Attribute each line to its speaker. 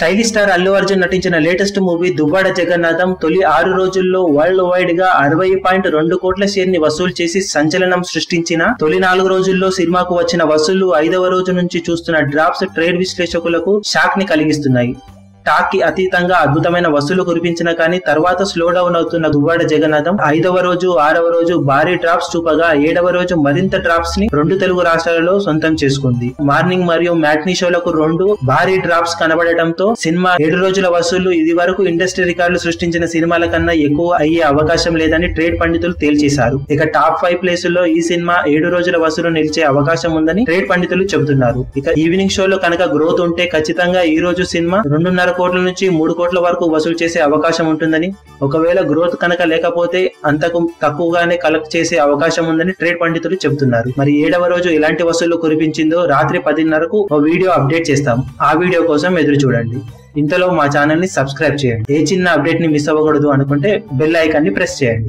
Speaker 1: Megastar Allu Arjun నటించిన latest movie Dubbada Jagannatham తొలి ఆరు రోజుల్లో వరల్డ్ వైడ్గా అరవై పాయింట్ రెండు కోట్ల షేర్ని వసూలు చేసి సంచలనం సృష్టించిన. తొలి నాలుగు రోజుల్లో సినిమాకు వచ్చిన వసూళ్ళు ఐదవ రోజు నుంచి చూస్తున్న డ్రాప్స్ ట్రేడ్ విశ్లేషకులకు షాక్ని కలిగిస్తున్నాయి. టాక్కి అతీతంగా అద్భుతమైన వసూలు కురిపించిన కానీ తర్వాత స్లో డౌన్ అవుతున్న దువ్వాడ జగన్నాథం ఐదవ రోజు ఆరవ రోజు భారీ డ్రాప్స్ చూపగా ఏడవ రోజు మరింత డ్రాప్స్ని రెండు తెలుగు రాష్ట్రాలలో సొంతం చేసుకుంది. మార్నింగ్ మరియు మ్యాట్నీ షోలకు రెండు భారీ డ్రాప్స్ కనబడటంతో సినిమా ఏడు రోజుల వసూళ్ళు ఇది వరకు ఇండస్ట్రీ రికార్డులు సృష్టించిన సినిమాల కన్నా ఎక్కువ అయ్యే అవకాశం లేదని ట్రేడ్ పండితులు తేల్చేశారు. ఇక టాప్ ఫైవ్ ప్లేసుల్లో ఈ సినిమా ఏడు రోజుల వసూలు నిలిచే అవకాశం ఉందని ట్రేడ్ పండితులు చెబుతున్నారు. ఇక ఈవినింగ్ షోలో కనుక గ్రోత్ ఉంటే ఖచ్చితంగా ఈ రోజు సినిమా రెండున్నర కోట్ల నుంచి మూడు కోట్ల వరకు వసూలు చేసే అవకాశం ఉంటుందని ఒకవేళ గ్రోత్ కనుక లేకపోతే అంతకు తక్కువగానే కలెక్ట్ చేసే అవకాశం ఉందని ట్రేడ్ పండితులు చెబుతున్నారు. మరి ఏడవ రోజు ఎలాంటి వసూళ్ళు కురిపించిందో రాత్రి పదిన్నరకు ఓ వీడియో అప్డేట్ చేస్తాం. ఆ వీడియో కోసం ఎదురు చూడండి. ఇంతలో మా ఛానల్ని సబ్స్క్రైబ్ చేయండి. ఏ చిన్న అప్డేట్ని మిస్ అవ్వకూడదు అనుకుంటే బెల్ ఐకాన్ని ప్రెస్ చేయండి.